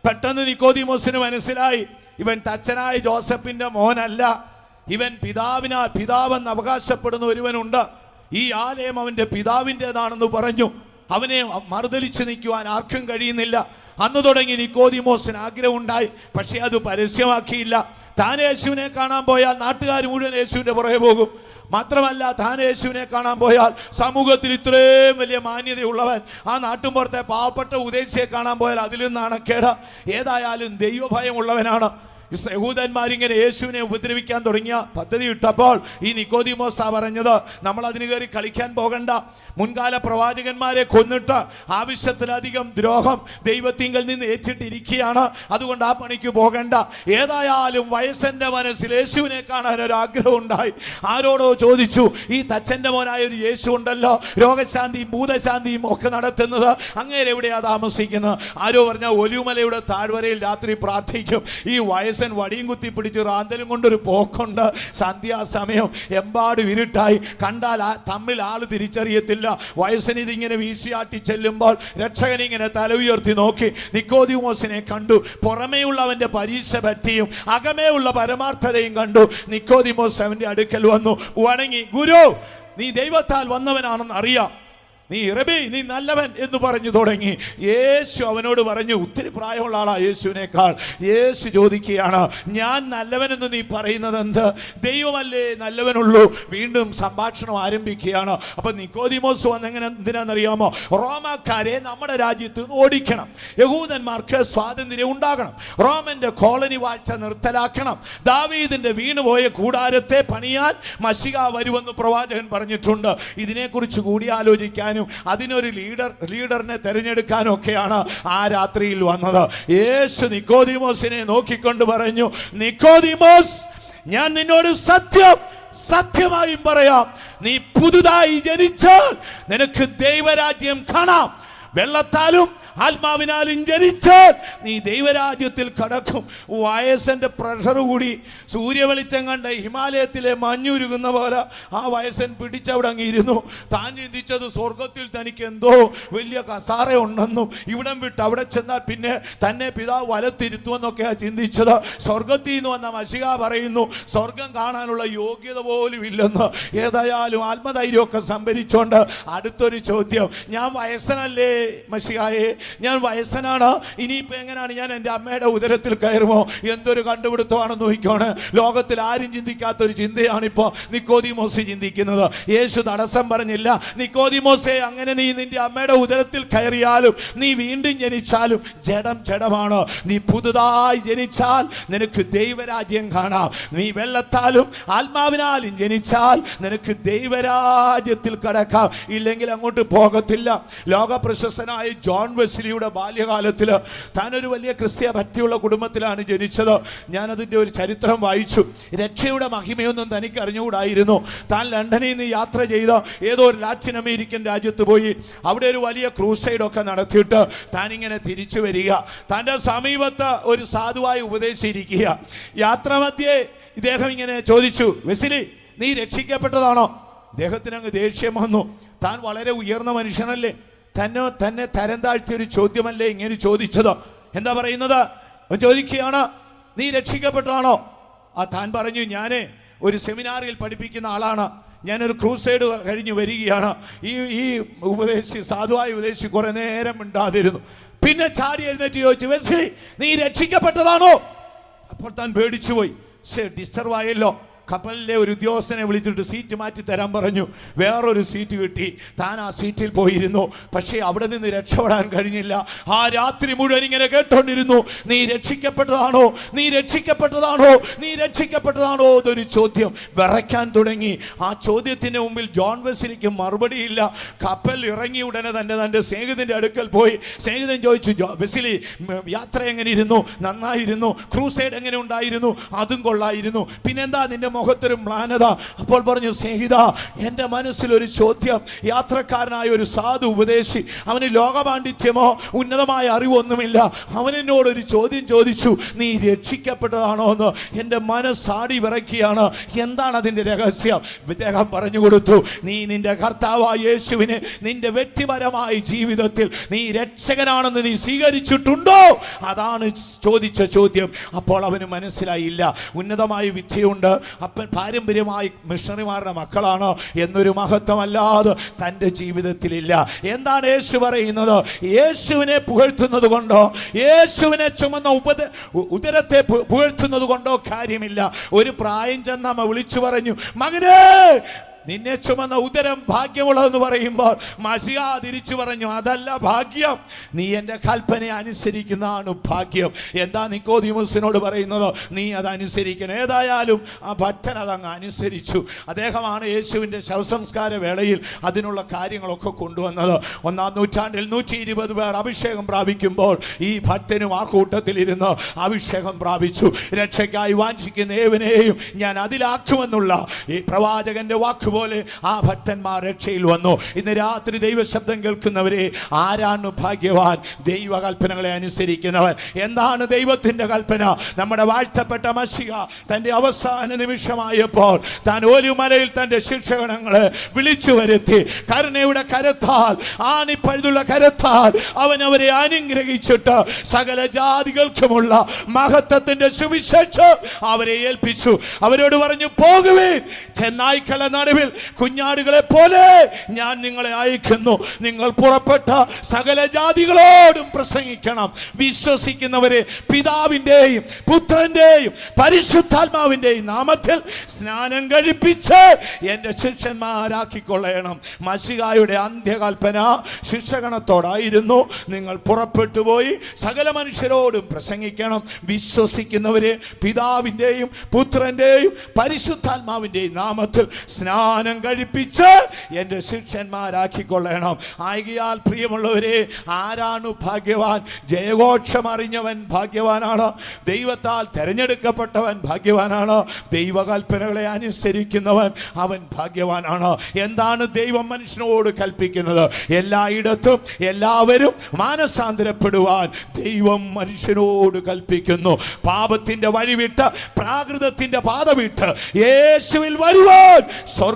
പെട്ടെന്ന് നിക്കോദിമോസിന് മനസ്സിലായി. ഇവൻ തച്ചനായ ജോസഫിന്റെ മോനല്ല. ഇവൻ പിതാവിനാ പിതാവെന്ന് അവകാശപ്പെടുന്ന ഒരുവനുണ്ട്. ഈ ആലയം അവന്റെ പിതാവിന്റെതാണെന്ന് പറഞ്ഞു. അവനെ മറുതലിച്ച് നിൽക്കുവാൻ ആർക്കും കഴിയുന്നില്ല. അന്ന് തുടങ്ങി നിക്കോദിമോസിന് ആഗ്രഹമുണ്ടായി. പക്ഷേ അത് പരസ്യമാക്കിയില്ല. താൻ യേശുവിനെ കാണാൻ പോയാൽ നാട്ടുകാർ മുഴുവൻ യേശുവിന്റെ പുറകെ പോകും. മാത്രമല്ല താൻ യേശുവിനെ കാണാൻ പോയാൽ സമൂഹത്തിൽ ഇത്രയും വലിയ മാന്യതയുള്ളവൻ ആ നാട്ടുമ്പുറത്തെ പാവപ്പെട്ട ഉദ്ദേശിയെ കാണാൻ പോയാൽ അതിലും കേട ഏതായാലും ദൈവഭയമുള്ളവനാണ്. യഹൂദന്മാരിങ്ങനെ യേശുവിനെ ഉപദ്രവിക്കാൻ തുടങ്ങിയ പദ്ധതി ഇട്ടപ്പോൾ ഈ നിക്കോദിമോസ പറഞ്ഞത് നമ്മൾ അതിന് കയറി കളിക്കാൻ പോകണ്ട. മുൻകാല പ്രവാചകന്മാരെ കൊന്നിട്ട് ആവശ്യത്തിലധികം ദ്രോഹം ദൈവത്തിങ്കിൽ നിന്ന് ഏറ്റിട്ടിരിക്കുകയാണ്. അതുകൊണ്ട് ആ പണിക്ക് പോകണ്ട. ഏതായാലും വയസ്സന്റെ മനസ്സിൽ യേശുവിനെ കാണാൻ ഒരു ആഗ്രഹം ഉണ്ടായി. ആരോടോ ചോദിച്ചു ഈ തച്ചന്റെ മോനായ ഒരു യേശു ഉണ്ടല്ലോ. രോഗശാന്തിയും ഭൂതശാന്തിയും ഒക്കെ നടത്തുന്നത്. അങ്ങനെ എവിടെയാ താമസിക്കുന്നത്? ആരോ പറഞ്ഞ ഒലിവുമലയുടെ താഴ്വരയിൽ രാത്രി പ്രാർത്ഥിക്കും. ഈ വയസ്സൻ വടിയും കുത്തി പിടിച്ച് റാന്തലും കൊണ്ടൊരു പോക്കുണ്ട്. സന്ധ്യാസമയം എമ്പാട് ഇരുട്ടായി. കണ്ടാൽ തമ്മിൽ ആൾ തിരിച്ചറിയത്തില്ല. വയസ്സിന് ഇതിങ്ങനെ വീശിയാട്ടി ചെല്ലുമ്പോൾ രക്ഷകൻ ഇങ്ങനെ തല ഉയർത്തി നോക്കി. നിക്കോദിമോസിനെ കണ്ടു. പുറമേയുള്ള അവന്റെ പരീക്ഷ പറ്റിയും അകമേയുള്ള പരമാർത്ഥതയും കണ്ടു. നിക്കോദിമോസ് അവന്റെ അടുക്കൽ വന്നു. വണങ്ങി ഗുരു നീ ദൈവത്താൽ വന്നവനാണെന്ന് അറിയാം. നീ ഇറബി നീ നല്ലവൻ എന്ന് പറഞ്ഞു തുടങ്ങി. യേശു അവനോട് പറഞ്ഞു ഒത്തിരി പ്രായമുള്ള ആളാ യേശുവിനേക്കാൾ. യേശു ചോദിക്കുകയാണ് ഞാൻ നല്ലവനെന്ന് നീ പറയുന്നത് എന്ത് ദൈവമല്ലേ നല്ലവനുള്ളൂ? വീണ്ടും സംഭാഷണം ആരംഭിക്കുകയാണ്. അപ്പൊ നിക്കോദിമോസ് വന്നെങ്ങനെ എന്തിനാണെന്നറിയാമോ? റോമാക്കാരെ നമ്മുടെ രാജ്യത്ത് നിന്ന് ഓടിക്കണം. യഹൂദന്മാർക്ക് സ്വാതന്ത്ര്യം ഉണ്ടാകണം. റോമന്റെ കോളനി വാഴ്ച നിർത്തലാക്കണം. ദാവീദിന്റെ വീണുപോയ കൂടാരത്തെ പണിയാൻ മഷിക വരുമെന്ന് പ്രവാചകൻ പറഞ്ഞിട്ടുണ്ട്. ഇതിനെക്കുറിച്ച് കൂടി ആലോചിക്കാനും അതിനൊരു ലീഡർ ലീഡറിനെ തെരഞ്ഞെടുക്കാനും ഒക്കെയാണ് ആ രാത്രിയിൽ വന്നത്. യേശു നിക്കോദിമോസിനെ നോക്കിക്കൊണ്ട് പറഞ്ഞു നിക്കോദിമോസ് ഞാൻ നിന്നോട് സത്യം സത്യമായും പറയാം. നീ പുതുതായി ജനിച്ചാൽ നിനക്ക് ദൈവരാജ്യം കാണാം. വെള്ളത്താലും ആത്മാവിനാലും ജനിച്ചാൽ നീ ദൈവരാജ്യത്തിൽ കടക്കും. വയസ്സന്റെ പ്രഷർ കൂടി സൂര്യവെളിച്ചം കണ്ട ഹിമാലയത്തിലെ മഞ്ഞുരുകുന്ന പോലെ ആ വയസ്സൻ പിടിച്ചവിടെ അങ്ങ് താൻ ചിന്തിച്ചത് സ്വർഗത്തിൽ തനിക്ക് എന്തോ വലിയ കസാറ ഉണ്ടെന്നും ഇവിടം വിട്ട് അവിടെ ചെന്നാൽ പിന്നെ തന്നെ പിതാവ് വലത്തിരുത്തുമെന്നൊക്കെയാണ് ചിന്തിച്ചത്. സ്വർഗത്തിൽ നിന്ന് വന്ന മഷിക പറയുന്നു സ്വർഗം കാണാനുള്ള യോഗ്യത പോലും ഇല്ലെന്ന്. ഏതായാലും ആത്മധൈര്യമൊക്കെ സംഭരിച്ചുകൊണ്ട് അടുത്തൊരു ചോദ്യം. ഞാൻ വയസ്സനല്ലേ മഷികായെ ഞാൻ വയസ്സനാണ്. ഇനിയിപ്പോൾ എങ്ങനെയാണ് ഞാൻ എന്റെ അമ്മയുടെ ഉദരത്തിൽ കയറുമോ? എന്തൊരു കണ്ടുപിടുത്തമാണെന്ന് നോക്കിക്കോണ് ലോകത്തിൽ ആരും ചിന്തിക്കാത്ത ഒരു ചിന്തയാണ് ഇപ്പോൾ നിക്കോദിമോസ് ചിന്തിക്കുന്നത്. യേശു തടസ്സം പറഞ്ഞില്ല. നിക്കോതിമോസെ അങ്ങനെ നീ നിന്റെ അമ്മയുടെ ഉദരത്തിൽ കയറിയാലും നീ വീണ്ടും ജനിച്ചാലും ജഡം ജഡമാണ്. നീ പുതുതായി ജനിച്ചാൽ നിനക്ക് ദൈവരാജ്യം കാണാം. നീ വെള്ളത്താലും ആത്മാവിനാലും ജനിച്ചാൽ നിനക്ക് ദൈവരാജ്യത്തിൽ കടക്കാം. ഇല്ലെങ്കിൽ അങ്ങോട്ട് പോകത്തില്ല. ലോക പ്രശസ്തനായ ജോൺ വെസ് വെസ്ലിയുടെ ബാല്യകാലത്തിൽ താനൊരു വലിയ ക്രിസ്ത്യ ഭക്തിയുള്ള കുടുംബത്തിലാണ് ജനിച്ചത്. ഞാനതിന്റെ ഒരു ചരിത്രം വായിച്ചു. രക്ഷയുടെ മഹിമയൊന്നും തനിക്ക് അറിഞ്ഞുകൂടായിരുന്നു. താൻ ലണ്ടനിൽ നിന്ന് യാത്ര ചെയ്ത ഏതോ ഒരു ലാറ്റിൻ അമേരിക്കൻ രാജ്യത്ത് പോയി. അവിടെ ഒരു വലിയ ക്രൂസൈഡൊക്കെ നടത്തിയിട്ട് താനിങ്ങനെ തിരിച്ചു വരിക. തന്റെ സമീപത്ത് ഒരു സാധുവായി ഉപദേശിച്ചിരിക്കുക. യാത്രാമധ്യേ ഇദ്ദേഹം ഇങ്ങനെ ചോദിച്ചു വെസിലി നീ രക്ഷിക്കപ്പെട്ടതാണോ? ഇദ്ദേഹത്തിന് അങ്ങ് ദേഷ്യം വന്നു. താൻ വളരെ ഉയർന്ന മനുഷ്യനല്ലേ? തന്നെ തന്നെ തരം താഴ്ത്തിയ ഒരു ചോദ്യമല്ലേ ഇങ്ങനെ ചോദിച്ചത്? എന്താ പറയുന്നത്? അവൻ ചോദിക്കുകയാണ് നീ രക്ഷിക്കപ്പെട്ടതാണോ ആ താൻ പറഞ്ഞു ഞാനേ ഒരു സെമിനാറിൽ പഠിപ്പിക്കുന്ന ആളാണ്. ഞാനൊരു ക്രൂസൈഡ് കഴിഞ്ഞ് വരികയാണ്. ഈ ഈ ഉപദേശി സാധുവായ ഉപദേശി കുറെ നേരം ഉണ്ടാതിരുന്നു പിന്നെ ചാടി എഴുന്നേറ്റ് ചോദിച്ചു വെസ്ലി നീ രക്ഷിക്കപ്പെട്ടതാണോ? അപ്പോൾ താൻ പേടിച്ചു പോയി ഡിസ്റ്റർവ് ആയല്ലോ. കപ്പലിലെ ഒരു ഉദ്യോഗസ്ഥനെ വിളിച്ചിട്ട് സീറ്റ് മാറ്റി തരാൻ പറഞ്ഞു. വേറൊരു സീറ്റ് കിട്ടി. താൻ ആ സീറ്റിൽ പോയിരുന്നു. പക്ഷേ അവിടെ നിന്ന് രക്ഷപ്പെടാൻ കഴിഞ്ഞില്ല. ആ രാത്രി മുഴുവൻ ഇങ്ങനെ കേട്ടോണ്ടിരുന്നു. നീ രക്ഷിക്കപ്പെട്ടതാണോ? നീ രക്ഷിക്കപ്പെട്ടതാണോ? നീ രക്ഷിക്കപ്പെട്ടതാണോ? അതൊരു ചോദ്യം വിറയ്ക്കാൻ തുടങ്ങി. ആ ചോദ്യത്തിന് മുമ്പിൽ ജോൺ വെസിലിക്ക് മറുപടിയില്ല. കപ്പൽ ഇറങ്ങി ഉടനെ തന്നെ തന്റെ സ്നേഹിതന്റെ അടുക്കൽ പോയി. സ്നേഹിതൻ ചോദിച്ചു "ജോ- വെസിലി യാത്ര എങ്ങനെ ഇരുന്നു? നന്നായിരുന്നു? ക്രൂസൈഡ് എങ്ങനെ ഉണ്ടായിരുന്നു? അതും കൊള്ളായിരുന്നു. പിന്നെന്താ നിന്റെ മുഖത്തൊരു മ്ലാനത. അപ്പോൾ പറഞ്ഞു സ്നേഹിത എന്റെ മനസ്സിലൊരു ചോദ്യം. യാത്രക്കാരനായ ഒരു സാധു ഉപദേശി അവന് ലോകപാണ്ഡിത്യമോ ഉന്നതമായ അറിവൊന്നുമില്ല. ഒരു ചോദ്യം ചോദിച്ചു നീ രക്ഷിക്കപ്പെട്ടതാണോ എന്ന്? എന്റെ മനസ്സാടി വിറക്കിയാണ് എന്താണ് അതിന്റെ രഹസ്യം? ഇദ്ദേഹം പറഞ്ഞു കൊടുത്തു നീ നിന്റെ കർത്താവായ യേശുവിന് നിന്റെ വ്യക്തിപരമായ ജീവിതത്തിൽ നീ രക്ഷകനാണെന്ന് നീ സ്വീകരിച്ചിട്ടുണ്ടോ? അതാണ് ചോദിച്ച ചോദ്യം. അപ്പോൾ അവന് മനസ്സിലായില്ല. ഉന്നതമായ വിദ്യയുണ്ട്. അപ്പൻ പാരമ്പര്യമായി മിഷണറിമാരുടെ മക്കളാണോ എന്നൊരു മഹത്വമല്ലാതെ തന്റെ ജീവിതത്തിലില്ല. എന്താണ് യേശു പറയുന്നത്? യേശുവിനെ പുകഴ്ത്തുന്നത് കൊണ്ടോ യേശുവിനെ ചുമന്ന ഉപദ ഉദരത്തെ പുകഴ്ത്തുന്നത് കൊണ്ടോ കാര്യമില്ല. ഒരു പ്രായം ചെന്നമ്മ വിളിച്ചു പറഞ്ഞു മകനേ നിന്നെ ചുമന്ന ഉദരം ഭാഗ്യമുള്ളതെന്ന് പറയുമ്പോൾ മസിയ തിരിച്ചു പറഞ്ഞു അതല്ല ഭാഗ്യം. നീ എന്റെ കൽപ്പന അനുസരിക്കുന്നതാണ് ഭാഗ്യം. എന്താ നിക്കോദിമുസിനോട് പറയുന്നത്? നീ അത് ഏതായാലും ആ ഭക്തൻ അതങ്ങ് അനുസരിച്ചു. അദ്ദേഹമാണ് യേശുവിന്റെ ശവസംസ്കാര വേളയിൽ അതിനുള്ള കാര്യങ്ങളൊക്കെ കൊണ്ടുവന്നത്. ഒന്നാം നൂറ്റാണ്ടിൽ നൂറ്റി ഇരുപത് പേർ അഭിഷേകം പ്രാപിക്കുമ്പോൾ ഈ ഭക്തനും ആ കൂട്ടത്തിൽ കൂട്ടത്തിലിരുന്ന് അഭിഷേകം പ്രാപിച്ചു. രക്ഷയ്ക്കായി വാഞ്ചിക്കുന്ന ഏവനെയും ഞാൻ അതിലാക്കുമെന്നുള്ള ഈ പ്രവാചകന്റെ വാക്കുപോലെ ആ ഭക്തന്മാർ രക്ഷയിൽ വന്നു. ഇന്ന് രാത്രി ദൈവശബ്ദം കേൾക്കുന്നവരെ ആരാണ് ഭാഗ്യവാൻ? ദൈവകൽപ്പനകളെ അനുസരിക്കുന്നവൻ. എന്താണ് ദൈവത്തിന്റെ കൽപ്പന? നമ്മുടെ വാഴ്ത്തപ്പെട്ട മഷിക തന്റെ അവസാന നിമിഷമായപ്പോൾ താൻ ഒരു മലയിൽ തന്റെ ശിക്ഷകണങ്ങളെ വിളിച്ചു വരുത്തി. കരുണയുടെ കരത്താൽ ആണിപ്പഴുതുള്ള കരത്താൽ അവൻ അവരെ അനുഗ്രഹിച്ചിട്ട് സകല ജാതികൾക്കുമുള്ള മഹത്വത്തിന്റെ സുവിശേഷം അവരെ ഏൽപ്പിച്ചു. അവരോട് പറഞ്ഞു പോകുവേ ചെന്നായ്ക്കള നടുവിൽ കുഞ്ഞാടുകളെ പോലെ ഞാൻ നിങ്ങളെ അയക്കുന്നു. നിങ്ങൾ പുറപ്പെട്ട സകല ജാതികളോടും പ്രസംഗിക്കണം. വിശ്വസിക്കുന്നവരെ പിതാവിന്റെയും പുത്രന്റെയും പരിശുദ്ധാത്മാവിന്റെയും നാമത്തിൽ സ്നാനം കഴിപ്പിച്ച് എന്റെ ശിഷ്യന്മാരാക്കിക്കൊള്ളണം. മസികായുടെ അന്ത്യകൽപ്പന ശിക്ഷകണത്തോടായിരുന്നു. നിങ്ങൾ പുറപ്പെട്ടു പോയി സകല മനുഷ്യരോടും പ്രസംഗിക്കണം. വിശ്വസിക്കുന്നവരെ പിതാവിന്റെയും പുത്രന്റെയും പരിശുദ്ധാത്മാവിന്റെയും നാമത്തിൽ സ്നാനം കഴിപ്പിച്ച് എന്റെ ശിഷ്യന്മാരാക്കിക്കൊള്ളണം. ആയികയാൽ പ്രിയമുള്ളവരെ ആരാണു ഭാഗ്യവാൻ? ജയഘോഷം അറിഞ്ഞവൻ ഭാഗ്യവാനാണ്. ദൈവത്താൽ തിരഞ്ഞെടുക്കപ്പെട്ടവൻ ഭാഗ്യവാനാണ്. ദൈവകൽപ്പനകളെ അനുസരിക്കുന്നവൻ അവൻ ഭാഗ്യവാനാണ്. എന്താണ് ദൈവം മനുഷ്യനോട് കൽപ്പിക്കുന്നത്? എല്ലായിടത്തും എല്ലാവരും മാനസാന്തരപ്പെടുവാൻ ദൈവം മനുഷ്യനോട് കൽപ്പിക്കുന്നു. പാപത്തിന്റെ വഴിവിട്ട് പ്രാകൃതത്തിന്റെ പാത വിട്ട് യേശുവിൽ വരുവാൻ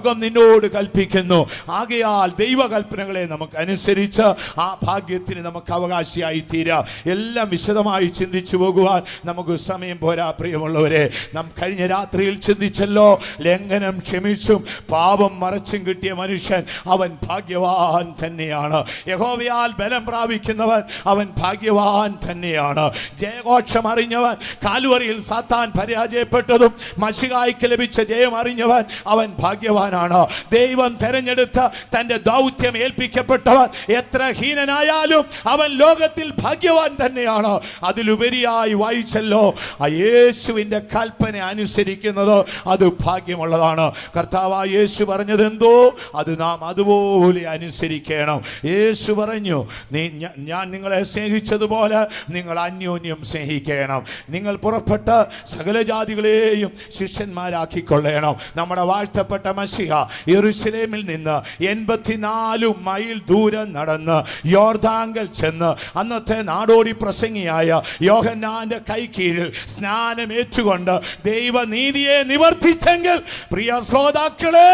നിന്നോട് കൽപ്പിക്കുന്നു. ആകയാൽ ദൈവകൽപ്പനകളെ നമുക്ക് അനുസരിച്ച് ആ ഭാഗ്യത്തിന് നമുക്ക് അവകാശിയായി തീരാം എല്ലാം വിശദമായി ചിന്തിച്ചു പോകുവാൻ നമുക്ക് സമയം പോരാ പ്രിയമുള്ളവരെ. നാം കഴിഞ്ഞ രാത്രിയിൽ ചിന്തിച്ചല്ലോ ലംഘനം ക്ഷമിച്ചും പാപം മറച്ചും കിട്ടിയ മനുഷ്യൻ അവൻ ഭാഗ്യവാൻ തന്നെയാണ്. യഹോവയാൽ ബലം പ്രാപിക്കുന്നവൻ അവൻ ഭാഗ്യവാൻ തന്നെയാണ്. ജയഘോഷം അറിഞ്ഞവൻ കാലുവറിയിൽ സാത്താൻ പരാജയപ്പെട്ടതും മഷികായ്ക്ക് ലഭിച്ച ജയം അറിഞ്ഞവൻ അവൻ ഭാഗ്യവാൻ ഭാഗ്യവാനാണ് ദൈവം തെരഞ്ഞെടുത്ത തന്റെ ദൗത്യം ഏൽപ്പിക്കപ്പെട്ടവൻ എത്ര ഹീനനായാലും അവൻ ലോകത്തിൽ ഭാഗ്യവാൻ തന്നെയാണ്? അതിലുപരിയായി വായിച്ചല്ലോ ആ യേശുവിന്റെ കൽപ്പന അനുസരിക്കുന്നത് അത് ഭാഗ്യമുള്ളതാണ്. കർത്താവ് യേശു പറഞ്ഞത് എന്തോ അത് നാം അതുപോലെ അനുസരിക്കണം. യേശു പറഞ്ഞു നീ ഞാൻ നിങ്ങളെ സ്നേഹിച്ചതുപോലെ നിങ്ങൾ അന്യോന്യം സ്നേഹിക്കണം. നിങ്ങൾ പുറപ്പെട്ട സകല ജാതികളെയും ശിഷ്യന്മാരാക്കിക്കൊള്ളണം. നമ്മുടെ വാഴ്ത്തപ്പെട്ട മസിഹ എറുസലേമിൽ നിന്ന് എൺപത്തിനാല് മൈൽ ദൂരം നടന്ന് യോർദാങ്കൽ ചെന്ന് അന്നത്തെ നാടോടി പ്രസംഗിയായ യോഹന്നാന്റെ കൈ കീഴിൽ സ്നാനമേറ്റുകൊണ്ട് ദൈവനീതിയെ നിവർത്തിച്ചെങ്കിൽ പ്രിയ ശ്രോതാക്കളെ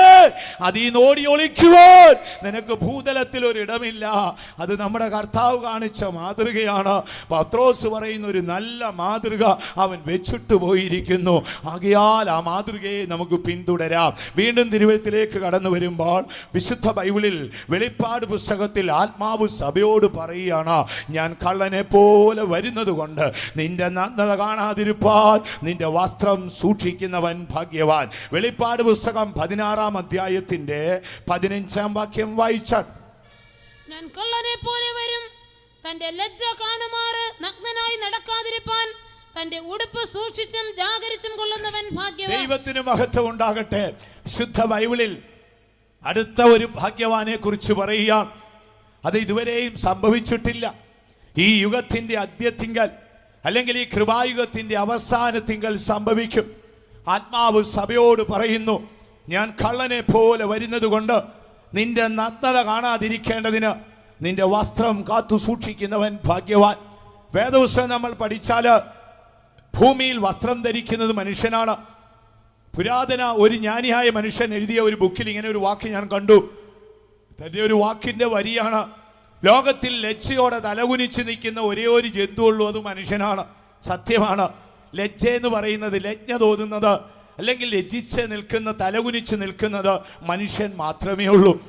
അതീനോടി ഒളിക്കുവാൻ നിനക്ക് ഭൂതലത്തിൽ ഒരു ഇടമില്ല അത് നമ്മുടെ കർത്താവ് കാണിച്ച മാതൃകയാണ്. പത്രോസ് പറയുന്ന ഒരു നല്ല മാതൃക അവൻ വെച്ചിട്ട് പോയിരിക്കുന്നു. ആകയാൽ ആ മാതൃകയെ നമുക്ക് പിന്തുടരാം. വീണ്ടും തിരുവഴുത്തിലേക്ക് കടന്നു വരുമ്പോൾ വിശുദ്ധ ബൈബിളിൽ വെളിപ്പാട് പുസ്തകത്തിൽ ആത്മാവ് സഭയോട് പറയുകയാണ് ഞാൻ കള്ളനെ പോലെ വരുന്നത് കൊണ്ട് നിന്റെ നഗ്നത കാണാതിരുപ്പാൻ നിന്റെ വസ്ത്രം സൂക്ഷിക്കുന്നവൻ ഭാഗ്യവാൻ. വെളിപ്പാട് പുസ്തകം പതിനാറാം അധ്യായത്തിന്റെ പതിനഞ്ചാം വാക്യം വായിച്ചാൽ ഞാൻ കള്ളനെ പോലെ വരും തന്റെ ലജ്ജ കാണുമാറ് നഗ്നനായി നടക്കാതിരിപ്പാൻ തന്റെ ഉടുപ്പ് സൂക്ഷിച്ചും ജാഗരിച്ചും കൊള്ളുന്നവൻ ഭാഗ്യവാൻ. ദൈവത്തിന് മഹത്വം ഉണ്ടാകട്ടെ. ശുദ്ധ ബൈബിളിൽ അടുത്ത ഒരു ഭാഗ്യവാനെ കുറിച്ച് പറയുക. അത് ഇതുവരെയും സംഭവിച്ചിട്ടില്ല. ഈ യുഗത്തിന്റെ അദ്യത്തിങ്കൽ അല്ലെങ്കിൽ ഈ കൃപായുഗത്തിന്റെ അവസാനത്തിങ്കൽ സംഭവിക്കും. ആത്മാവ് സഭയോട് പറയുന്നു ഞാൻ കള്ളനെ പോലെ വരുന്നത് കൊണ്ട് നിന്റെ നഗ്നത കാണാതിരിക്കേണ്ടതിന് നിന്റെ വസ്ത്രം കാത്തു സൂക്ഷിക്കുന്നവൻ ഭാഗ്യവാൻ. വേദപുസ്തകം നമ്മൾ പഠിച്ചാൽ ഭൂമിയിൽ വസ്ത്രം ധരിക്കുന്നത് മനുഷ്യനാണ്. പുരാതന ഒരു ജ്ഞാനിയായ മനുഷ്യൻ എഴുതിയ ഒരു ബുക്കിൽ ഇങ്ങനെ ഒരു വാക്ക് ഞാൻ കണ്ടു. തന്റെ ഒരു വാക്കിന്റെ വരിയാണ് ലോകത്തിൽ ലജ്ജയോടെ തലകുനിച്ച് നിൽക്കുന്ന ഒരേ ഒരു ജന്തുവുള്ളൂ അത് മനുഷ്യനാണ്. സത്യമാണ്. ലജ്ജ എന്ന് പറയുന്നത് ലജ്ഞ തോന്നുന്നത് അല്ലെങ്കിൽ ലജ്ജിച്ച് നിൽക്കുന്ന തലകുനിച്ച് നിൽക്കുന്നത് മനുഷ്യൻ മാത്രമേ ഉള്ളൂ.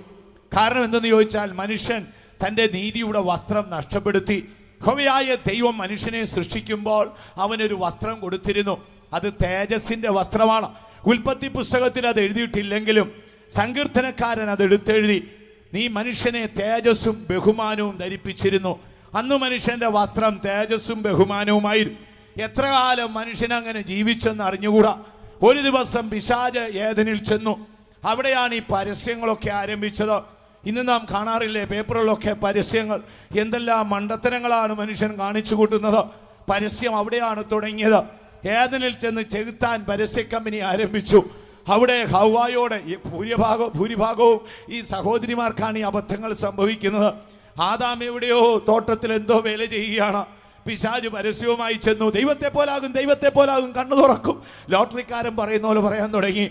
കാരണം എന്തെന്ന് ചോദിച്ചാൽ മനുഷ്യൻ തന്റെ നീതിയുടെ വസ്ത്രം നഷ്ടപ്പെടുത്തി ഹോവയായ ദൈവം മനുഷ്യനെ സൃഷ്ടിക്കുമ്പോൾ അവനൊരു വസ്ത്രം കൊടുത്തിരുന്നു. അത് തേജസിന്റെ വസ്ത്രമാണ്. ഉൽപ്പത്തി പുസ്തകത്തിൽ അത് എഴുതിയിട്ടില്ലെങ്കിലും സങ്കീർത്തനക്കാരൻ അത് എടുത്തെഴുതി നീ മനുഷ്യനെ തേജസ്സും ബഹുമാനവും ധരിപ്പിച്ചിരുന്നു. അന്ന് മനുഷ്യന്റെ വസ്ത്രം തേജസ്സും ബഹുമാനവുമായിരുന്നു. എത്ര കാലം മനുഷ്യൻ അങ്ങനെ ജീവിച്ചെന്ന് അറിഞ്ഞുകൂടാ? ഒരു ദിവസം പിശാജ് ഏതനിൽ ചെന്നു. അവിടെയാണ് ഈ പരസ്യങ്ങളൊക്കെ ആരംഭിച്ചത്. ഇന്ന് നാം കാണാറില്ലേ പേപ്പറുകളൊക്കെ പരസ്യങ്ങൾ? എന്തെല്ലാം മണ്ടത്തരങ്ങളാണ് മനുഷ്യൻ കാണിച്ചു കൂട്ടുന്നത്? പരസ്യം അവിടെയാണ് തുടങ്ങിയത്. ഏതനിൽ ചെന്ന് ചെകുത്താൻ പരസ്യ കമ്പനി ആരംഭിച്ചു. അവിടെ ഹവായോടെ ഭൂരിഭാഗവും ഭൂരിഭാഗം ഭൂരിഭാഗവും ഈ സഹോദരിമാർക്കാണ് ഈ അബദ്ധങ്ങൾ സംഭവിക്കുന്നത്. ആദാം എവിടെയോ തോട്ടത്തിൽ എന്തോ വേല ചെയ്യുകയാണ്. പിശാജ് പരസ്യവുമായി ചെന്നു. ദൈവത്തെ പോലാകും ദൈവത്തെ പോലാകും കണ്ണു തുറക്കും. ലോട്ടറിക്കാരൻ പറയുന്ന പോലെ പറയാൻ തുടങ്ങി.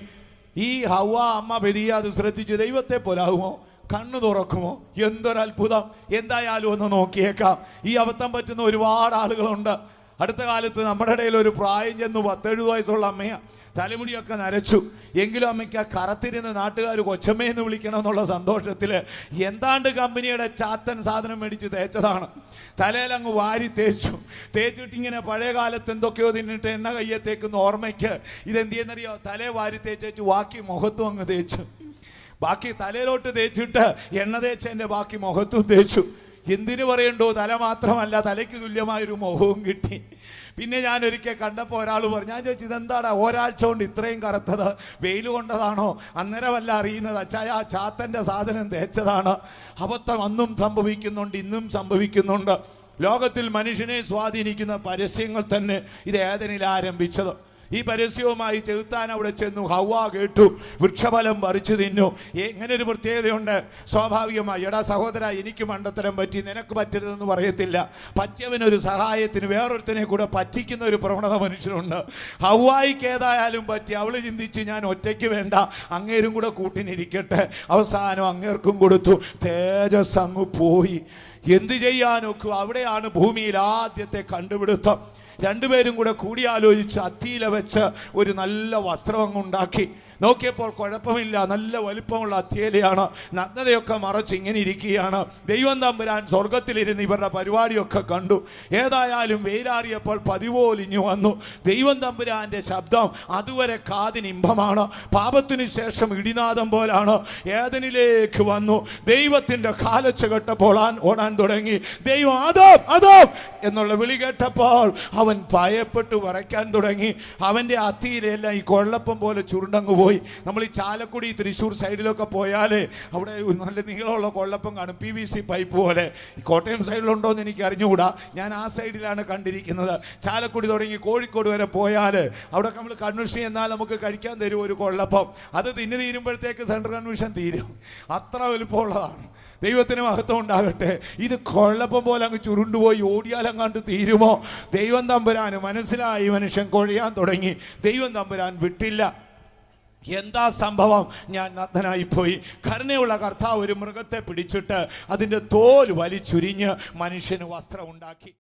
ഈ ഹവ അമ്മ ബദിയ അത് ശ്രദ്ധിച്ചു ദൈവത്തെ പോലാകുമോ? കണ്ണു തുറക്കുമോ? എന്തൊരത്ഭുതം എന്തായാലും ഒന്ന് നോക്കിയേക്കാം. ഈ അബദ്ധം പറ്റുന്ന ഒരുപാട് ആളുകളുണ്ട്. അടുത്ത കാലത്ത് നമ്മുടെ ഇടയിൽ ഒരു പ്രായം ചെന്ന് പത്തെഴുപത് വയസ്സുള്ള അമ്മയാ. തലമുടിയൊക്കെ നരച്ചു. എങ്കിലും അമ്മയ്ക്ക് ആ കറത്തിരുന്ന് നാട്ടുകാർ കൊച്ചമ്മയെന്ന് വിളിക്കണമെന്നുള്ള സന്തോഷത്തിൽ എന്താണ്ട് കമ്പനിയുടെ ചാത്തൻ സാധനം മേടിച്ച് തേച്ചതാണ്. തലയിൽ അങ്ങ് വാരി തേച്ചു. തേച്ചിട്ട് ഇങ്ങനെ പഴയ കാലത്ത് എന്തൊക്കെയോ തിന്നിട്ട് എണ്ണ കയ്യെ തേക്കുന്ന ഓർമ്മയ്ക്ക് ഇതെന്ത് ചെയ്യുന്നറിയോ തലേ വാരി തേച്ചു വാക്കി മുഖത്തും അങ്ങ് തേച്ചു. ബാക്കി തലയിലോട്ട് തേച്ചിട്ട് എണ്ണ തേച്ചതിന്റെ ബാക്കി മുഖത്തും തേച്ചു. എന്തിനു പറയണ്ടോ? തല മാത്രമല്ല തലയ്ക്ക് തുല്യമായൊരു മുഖവും കിട്ടി. പിന്നെ ഞാൻ ഒരിക്കൽ കണ്ടപ്പോൾ ഒരാൾ പറഞ്ഞു ഞാൻ ചോദിച്ചു ഇതെന്താടാ? ഒരാഴ്ച കൊണ്ട് ഇത്രയും കറുത്തത്? വെയിൽ കൊണ്ടതാണോ? അന്നേരമല്ല അറിയുന്നത്. അച്ചായ ആ ചാത്തന്റെ സാധനം തേച്ചതാണ്. അബദ്ധം അന്നും സംഭവിക്കുന്നുണ്ട് ഇന്നും സംഭവിക്കുന്നുണ്ട്. ലോകത്തിൽ മനുഷ്യനെ സ്വാധീനിക്കുന്ന പരസ്യങ്ങൾ തന്നെ ഇത് ഏതനിൽ ആരംഭിച്ചത്? ഈ പരസ്യവുമായി ചെലുത്താൻ അവിടെ ചെന്നു. ഹവ കേട്ടു. വൃക്ഷഫലം പറിച്ചു തിന്നു. എങ്ങനെ ഒരു പ്രത്യേകതയുണ്ട്. സ്വാഭാവികമായി. എടാ സഹോദര എനിക്ക് മണ്ടത്തരം പറ്റി. നിനക്ക് പറ്റരുതെന്ന് പറയത്തില്ല. പറ്റിയവനൊരു സഹായത്തിന് വേറൊരുത്തനെ കൂടെ പറ്റിക്കുന്ന ഒരു പ്രവണത മനുഷ്യനുണ്ട്. ഹവായിക്ക് ഏതായാലും പറ്റി. അവൾ ചിന്തിച്ച് ഞാൻ ഒറ്റയ്ക്ക് വേണ്ട. അങ്ങേരും കൂടെ കൂട്ടിനിരിക്കട്ടെ. അവസാനം അങ്ങേർക്കും കൊടുത്തു. തേജസ് അങ്ങ് പോയി. എന്ത് ചെയ്യാനൊക്കെ അവിടെയാണ് ഭൂമിയിൽ ആദ്യത്തെ കണ്ടുപിടുത്തം. രണ്ടുപേരും കൂടെ കൂടിയാലോചിച്ച് അത്തിയില വെച്ച് ഒരു നല്ല വസ്ത്രം അങ്ങ് ഉണ്ടാക്കി. നോക്കിയപ്പോൾ കുഴപ്പമില്ല നല്ല വലിപ്പമുള്ള അത്യേലയാണ്. നഗ്നതയൊക്കെ മറച്ച് ഇങ്ങനെ ഇരിക്കുകയാണ്. ദൈവം തമ്പുരാൻ സ്വർഗത്തിലിരുന്ന് ഇവരുടെ പരിപാടിയൊക്കെ കണ്ടു. ഏതായാലും വെയിലാറിയപ്പോൾ പതിവോലിഞ്ഞു വന്നു. ദൈവം തമ്പുരാന്റെ ശബ്ദം അതുവരെ കാതിന് പാപത്തിനു ശേഷം ഇടിനാദം പോലാണ്. ഏതനിലേക്ക് വന്നു. ദൈവത്തിന്റെ കാലച്ച കെട്ടപ്പോൾ ഓടാൻ തുടങ്ങി. ദൈവം അതോ അതോ എന്നുള്ള വിളി കേട്ടപ്പോൾ അവൻ ഭയപ്പെട്ട് വരയ്ക്കാൻ തുടങ്ങി. അവന്റെ അത്തിയിലെല്ലാം ഈ കൊള്ളപ്പം പോലെ ചുരുണ്ടങ്ങ് പോയി. നമ്മൾ ഈ ചാലക്കുടി തൃശ്ശൂർ സൈഡിലൊക്കെ പോയാൽ അവിടെ നല്ല നീളമുള്ള കൊള്ളപ്പം കാണും. പി വി സി പൈപ്പ് പോലെ. കോട്ടയം സൈഡിലുണ്ടോ എന്ന് എനിക്ക് അറിഞ്ഞുകൂടാ. ഞാൻ ആ സൈഡിലാണ് കണ്ടിരിക്കുന്നത്. ചാലക്കുടി തുടങ്ങി കോഴിക്കോട് വരെ പോയാൽ അവിടെ നമ്മൾ കൺവെൻഷൻ എന്നാൽ നമുക്ക് കഴിക്കാൻ തരും ഒരു കൊള്ളപ്പം. അത് തിന്നു തീരുമ്പോഴത്തേക്ക് സെൻട്രൽ കൺവെൻഷൻ തീരും. അത്ര വലുപ്പമുള്ളതാണ്. ദൈവത്തിന് മഹത്വം ഉണ്ടാകട്ടെ. ഇത് കൊള്ളപ്പം പോലെ അങ്ങ് ചുരുണ്ടുപോയി ഓടിയാലങ്ങാണ്ട് തീരുമോ? ദൈവം തമ്പുരാന് മനസ്സിലായി. മനുഷ്യൻ കൊഴിയാൻ തുടങ്ങി. ദൈവം തമ്പുരാൻ വിട്ടില്ല. എന്താ സംഭവം? ഞാൻ നഗ്നനായിപ്പോയി കരുണയുള്ള കർത്താവ് ഒരു മൃഗത്തെ പിടിച്ചിട്ട് അതിന്റെ തോൽ വലിച്ചുരിഞ്ഞ് മനുഷ്യന് വസ്ത്രം ഉണ്ടാക്കി.